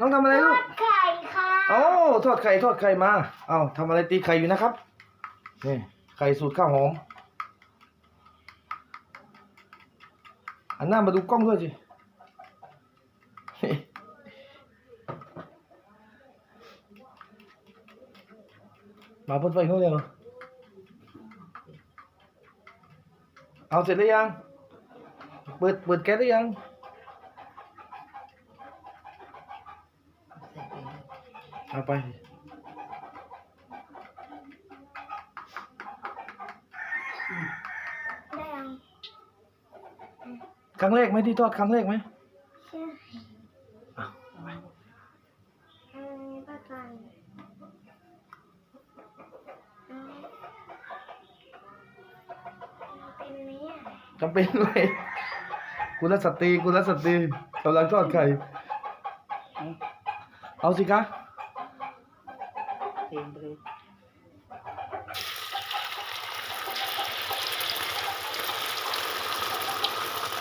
น้องทำอะไรลูก ไข่ค่ะโอ้ทอดไข่ทอดไข่มาเอ้าทำอะไรตีไข่อยู่นะครับ นี่ไข่สูตรข้าวหอมอันหน้ามาดูกล้องด้วยสิมาพ่นไฟเขาเร็วเอาเสร็จหรือยัง เปิดเปิดแก๊สหรือยัง เอาไป ได้ยังครั้งแรกไหมที่ทอดครั้งแรกไหมใช่อ้าวอันนี้ประกันเป็นไหมอะจำเป็นเลยกุลสตรีกุลสตรีกำลังทอดไข่ เอาสิคะ เต็มไปเลย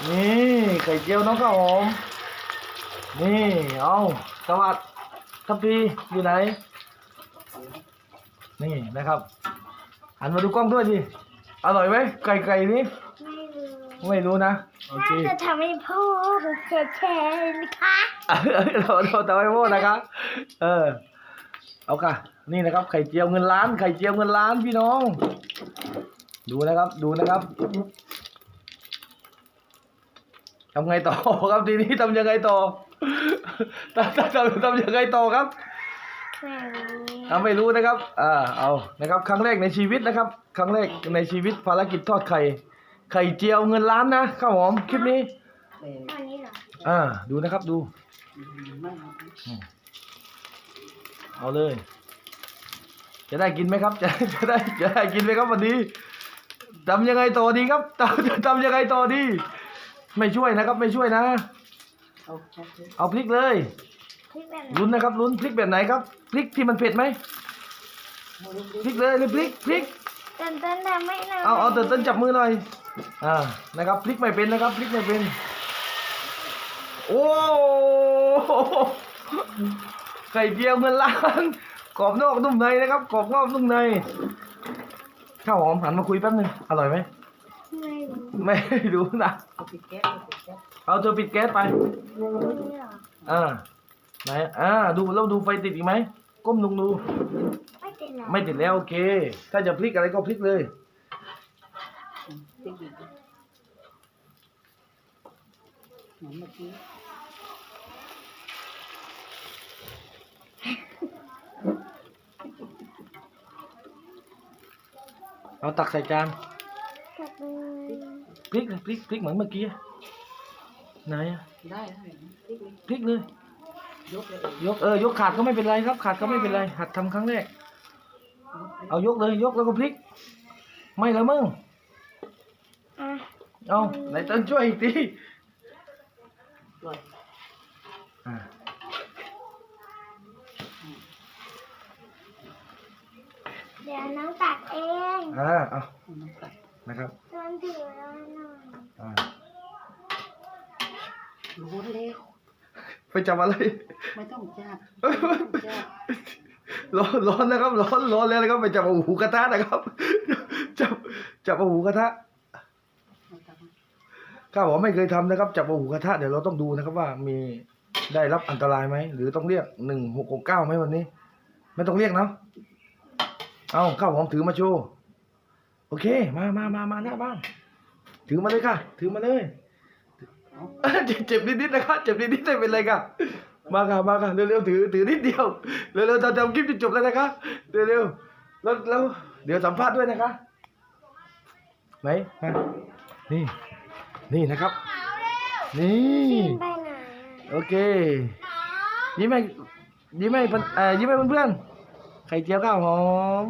นี่ไข่เจียวน้องข้าวหอม นี่เอาสวัสดทัพพีอยู่ไหน นี่นะครับหันมาดูกล้องด้วยดิอร่อยไหมไก่ไก่นี้ไม่รู้ไม่รู้นะโอเคน่าจะทำให้พ่อแชร์ๆนะคะเราเราทำให้โม่นะครับเออเอาค่ะ นี่นะครับไข่เจียวเงินล้านไข่เจียวเงินล้านพี่น้อง ดูนะครับ ดูนะครับทำไงต่อครับทีนี้ทำยังไงต่อทำทำทำทำยังไงต่อครับไม่รู้ทำไม่รู้นะครับ อ่า เอานะครับ ครั้งแรกในชีวิตนะครับ ครั้งแรกในชีวิตภารกิจทอดไข่ ไข่เจียวเงินล้านนะข้าวหอมคลิปนี้เอออันนี้เหรอ อ่า ดูนะครับ ดูไม่เอาเลย จะได้กินไหมครับ จะจะได้จะได้กินไหมครับวันนี้ทำยังไงต่อดีครับทำทำยังไงต่อดี ไม่ช่วยนะครับ ไม่ช่วยนะ เอาเอาเอาเอาพริกเลยพริกแบบไหนลุ้นนะครับลุ้นพริกแบบไหนครับพริกที่มันเผ็ดไหมพริกเลยเลยพริกพริกเต้นเต้นทำไม่นานเอาเอาเต้นเต้นจับมือหน่อยอ่านะครับพริกไม่เป็นนะครับพริกไม่เป็น โอ้ไข่เจียวเงินล้าน กรอบนอกนุ่มในนะครับกรอบนอกนุ่มในข้าวหอมหันมาคุยแป๊บนึงอร่อยไหมไม่รู้ไม่รู้นะเอาปิดแก๊สเอาปิดแก๊สเอาเธอปิดแก๊สไปนี่เหรออ่าไหนอ่าดูแล้วดูไฟติดอีกไหมก้มลงดู ไม่ติดเหรอไม่ติดแล้วโอเค ถ้าจะพลิกอะไรก็พลิกเลยอืมปิดอีกเหมือนเมื่อกี้ เอาตักใส่จานจับมือพลิกเลยพลิกพลิกเหมือนเมื่อกี้ไหนอะได้ได้ปิดเลยพลิกเลยยกเลยยกเออยกขาดก็ไม่เป็นไรครับ ขาดก็ไม่เป็นไรหัดทำครั้งแรกเอายกเลยยกแล้วก็พลิก ไม่แล้วมึงอะเอาไหนเต้นช่วยอีกทีปล่อยอ่า เดี๋ยวน้องตัก เองอ่าเอาเอาน้ำกัดนะครับต้นถือแล้วหน่อยอ่ารู้แล้วไปจับอะไร ไม่ต้องจับไม่ต้องจับร้อนร้อนนะครับร้อนร้อนแล้วนะครับไปจับเอาหูกระทะนะครับจับจับเอาหูกระทะไม่ต้องข้าบอกไม่เคยทำนะครับ จับเอาหูกระทะเดี๋ยวเราต้องดูนะครับว่ามีได้รับอันตรายไหมหรือต้องเรียกหนึ่งหกหกเก้าไหมวันนี้ ไม่ต้องเรียกเนาะ เอาข้าวหอมถือมาโชว์โอเค มามามามาหน้าบ้าน ถือมาเลยค่ะ ถือมาเลยเจ็บเจ็บนิดๆนะครับเจ็บนิดๆไม่เป็นไรค่ะมาค่ะมาค่ะเร็วๆถือถือนิดเดียวเร็วๆทำทำคลิปจนจบแล้วนะคะเร็วๆแล้วแล้วเดี๋ยวสัมภาษณ์ด้วยนะคะไหนมานี่ นี่นะครับ นี่ไปไหนโอเคยิ้มให้ยิ้มให้เพื่อนเอ่อยิ้มให้เพื่อนๆ ไข่เจียวข้าวหอม